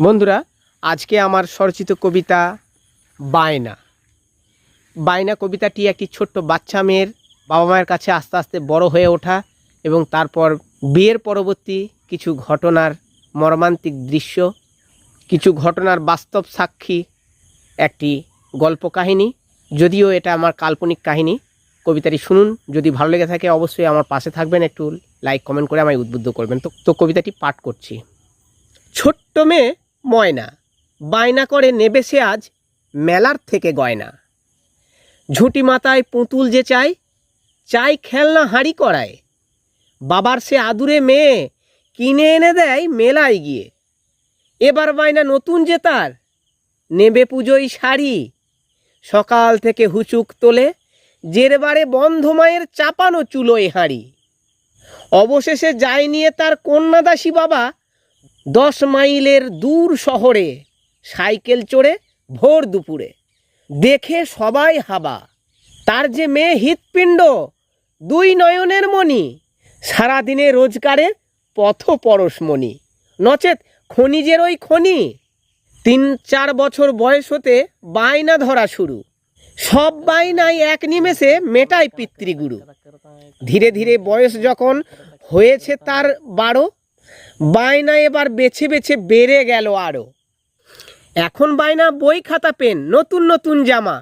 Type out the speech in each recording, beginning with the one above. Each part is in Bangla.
বন্ধুরা, আজকে আমার স্বরচিত কবিতা বায়না। বায়না কবিতাটি একটি ছোট্ট বাচ্চা মেয়ের বাবা মায়ের কাছে আস্তে আস্তে বড় হয়ে ওঠা এবং তারপর বিয়ের পরবর্তী কিছু ঘটনার মর্মান্তিক দৃশ্য, কিছু ঘটনার বাস্তব সাক্ষী একটি গল্প কাহিনী। যদিও এটা আমার কাল্পনিক কাহিনী, কবিতাটি শুনুন। যদি ভালো লেগে থাকে, অবশ্যই আমার পাশে থাকবেন। একটু লাইক কমেন্ট করে আমায় উদ্বুদ্ধ করবেন। তো তো কবিতাটি পাঠ করছি। ছোট্ট মেয়ে ময়না। বায়না করে নেবে সে আজ মেলার থেকে গয়না। ঝুঁটি মাথায় পুতুল যে চাই চাই খেলনা হাঁড়ি করায় বাবার সে আদুরে মেয়ে, কিনে এনে দেয় মেলায় গিয়ে। এবার বায়না নতুন যে তার, নেবে পুজোয় শাড়ি। সকাল থেকে হুচুক তোলে, জেরবারে বন্ধ মায়ের চাপানো চুলোয় হাঁড়ি। অবশেষে যায় নিয়ে তার কন্যাদাসী বাবা দশ মাইলের দূর শহরে সাইকেল চড়ে ভোর দুপুরে। দেখে সবাই হাবা। তার যে মেয়ে হৃৎপিণ্ড, দুই নয়নের মণি, সারাদিনে রোজগারে পথ পরশমণি নচেত খনিজের ওই খনি। তিন চার বছর বয়স হতে বায়না ধরা শুরু। সব বায়নাই এক নিমেষে মেটায় পিতৃগুরু। ধীরে ধীরে বয়স যখন হয়েছে তার বারো বায়না এবার বেছে বেছে বেড়ে গেল আরও এখন বায়না বই খাতা, পেন, নতুন নতুন জামা।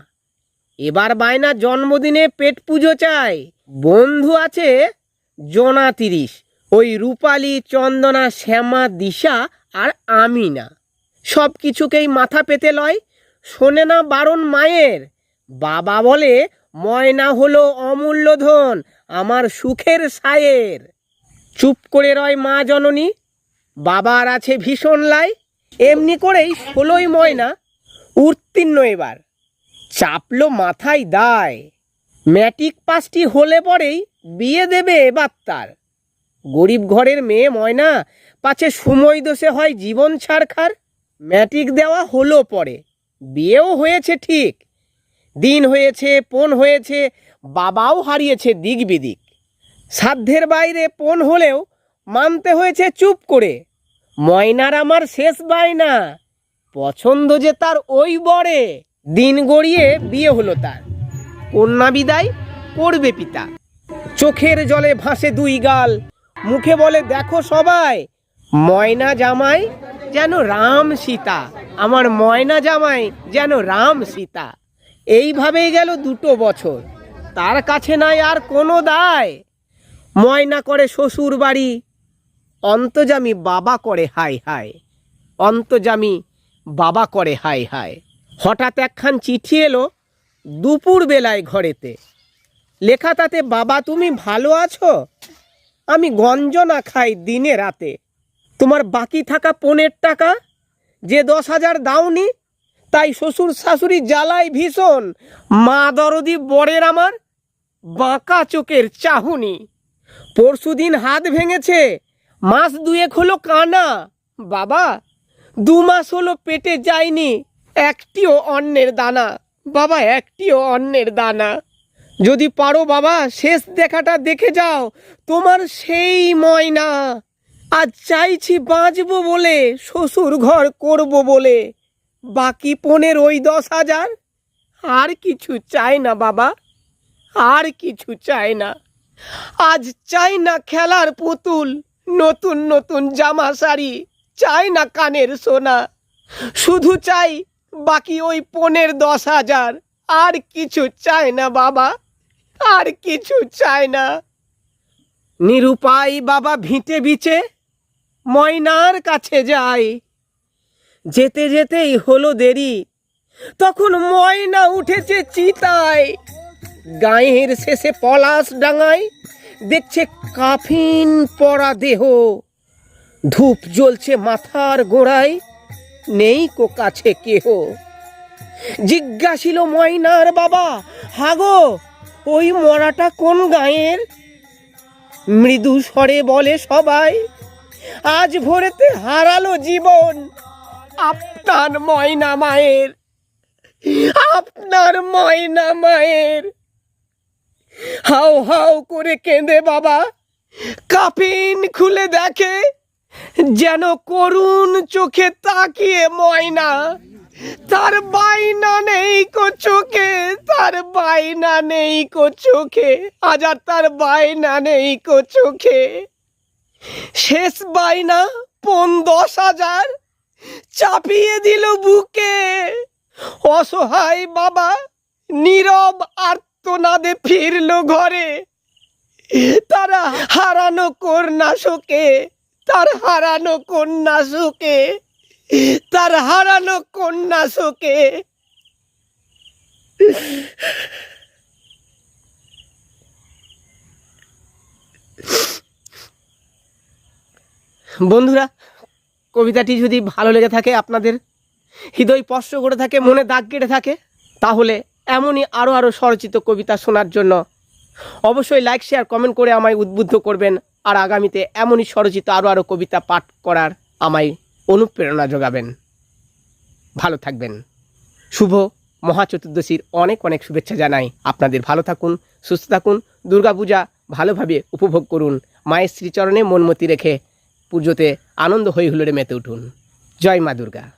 এবার বায়না জন্মদিনে পেট পুজো চাই বন্ধু আছে জনা তিরিশ, ওই রূপালী, চন্দনা, শ্যামা, দিশা আর আমি না সব কিছুকেই মাথা পেতে লয় শোনে না বারণ মায়ের। বাবা বলে, ময়না হলো অমূল্য ধন, আমার সুখের সায়ের। চুপ করে রয় মা জননী, বাবার আছে ভীষণ লাই, এমনি করেই ষোলোই ময়না, উত্তীর্ণ এবার। চাপলো মাথায় দায়, ম্যাট্রিক পাসটি হলে পরেই বিয়ে দেবে এবার তার। গরিব ঘরের মেয়ে ময়না, পাছে সময় দোষে হয় জীবন ছাড়খার, ম্যাট্রিক দেওয়া হলো পরে, বিয়েও হয়েছে ঠিক। দিন হয়েছে, পণ হয়েছে, বাবাও হারিয়েছে দিক বিদিক। সাধ্যের বাইরে পণ হলেও মানতে হয়েছে চুপ করে। ময়নার আমার শেষ বায়না। পছন্দ যে তার ওই বরে। দিন গড়িয়ে বিয়ে হলো তার। কন্যা বিদায় করবে পিতা। চোখের জলে ভাসে দুই গাল। মুখে বলে, দেখো সবাই, ময়না জামাই যেন রাম সীতা। আমার ময়না জামাই যেন রাম সীতা। এইভাবেই গেল দুটো বছর। তার কাছে নাই আর কোনো দায়। ময়না করে শ্বশুর বাড়ি অন্তজামি বাবা করে হাই হাই অন্তজামি বাবা করে হাই হাই হঠাৎ একখান চিঠি এলো দুপুর বেলায় ঘরেতে। লেখা তাতে, বাবা, তুমি ভালো আছো? আমি গঞ্জনা খাই দিনে রাতে। তোমার বাকি থাকা পনেরো টাকা যে দশ হাজার দাওনি, তাই শ্বশুর শাশুড়ি জ্বালায় ভীষণ। মা দরদি বরের আমার বাঁকা চোখের চাহুনি। পরশুদিন হাত ভেঙেছে, মাস দুয়েক হলো কানা। বাবা, দু মাস হলো পেটে যায়নি, একটিও অন্নের দানা। বাবা, একটিও অন্নের দানা। যদি পারো বাবা, শেষ দেখাটা দেখে যাও, তোমার সেই ময়না। আজ চাইছি বাঁচবো বলে, শ্বশুর ঘর করব বলে। বাকি পনেরো ওই দশ হাজার, আর কিছু চাই না বাবা, আর কিছু চাই না। আজ চাই না খেলার পুতুল, নতুন নতুন জামা শাড়ি, চাই না কানের সোনা। শুধু চাই বাকি ওই পনেরো দশ হাজার, আর কিছু চায় না বাবা, আর কিছু চায় না। নিরুপায় বাবা ভিটে বিচে, ময়নার কাছে যায় যেতে যেতেই হলো দেরি, তখন ময়না উঠেছে চিতায়। গায়ের শেষে পলাশ ডাঙায়, দেখছে কাফিন পরা দেহ। ধূপ জ্বলছে মাথার গোড়ায়, নেই কো কাছে কেহ। জিজ্ঞাসিল ময়নার বাবা, হাগো, ওই মরাটা কোন গায়ের? মৃদু স্বরে বলে সবাই, আজ ভোরেতে হারালো জীবন আপনার ময়না মায়ের, আপনার ময়না মায়ের। হাও হাও করে কেঁদে বাবা। কাপিন খুলে দেখে, যেন করুণ চোখে তাকিয়ে ময়না। তার বাইনা নেই কো চোখে, তার বাইনা নেই কো চোখে আজ আর তার বাইনা নেই কো চোখে। শেষ বাইনা পন দশ হাজার চাপিয়ে দিল বুকে। অসহায় বাবা, নীরব আর্তনাদে ফিরল ঘরে। তারা হারানো কন্যা শোকে তার হারানো কন্যা শোকে তার হারানো কন্যা শোকে বন্ধুরা, কবিতাটি যদি ভালো লেগে থাকে, আপনাদের হৃদয় স্পর্শ করে থাকে, মনে দাগ কেটে থাকে, তাহলে এমনই আরও আরও স্বরচিত কবিতা শোনার জন্য। অবশ্যই লাইক শেয়ার কমেন্ট করে আমায় উদ্বুদ্ধ করবেন। আর আগামীতে এমনই স্বরচিত আরও আরও কবিতা পাঠ করার আমায় অনুপ্রেরণা যোগাবেন। ভালো থাকবেন। শুভ মহা চতুর্দশীর অনেক অনেক শুভেচ্ছা জানাই। আপনাদের ভালো থাকুন, সুস্থ থাকুন, দুর্গাপূজা ভালোভাবে উপভোগ করুন। মায়ের শ্রীচরণে মনমতি রেখে পুজোতে আনন্দ হই হুল্লোড়ে মেতে উঠুন। জয় মা দুর্গা।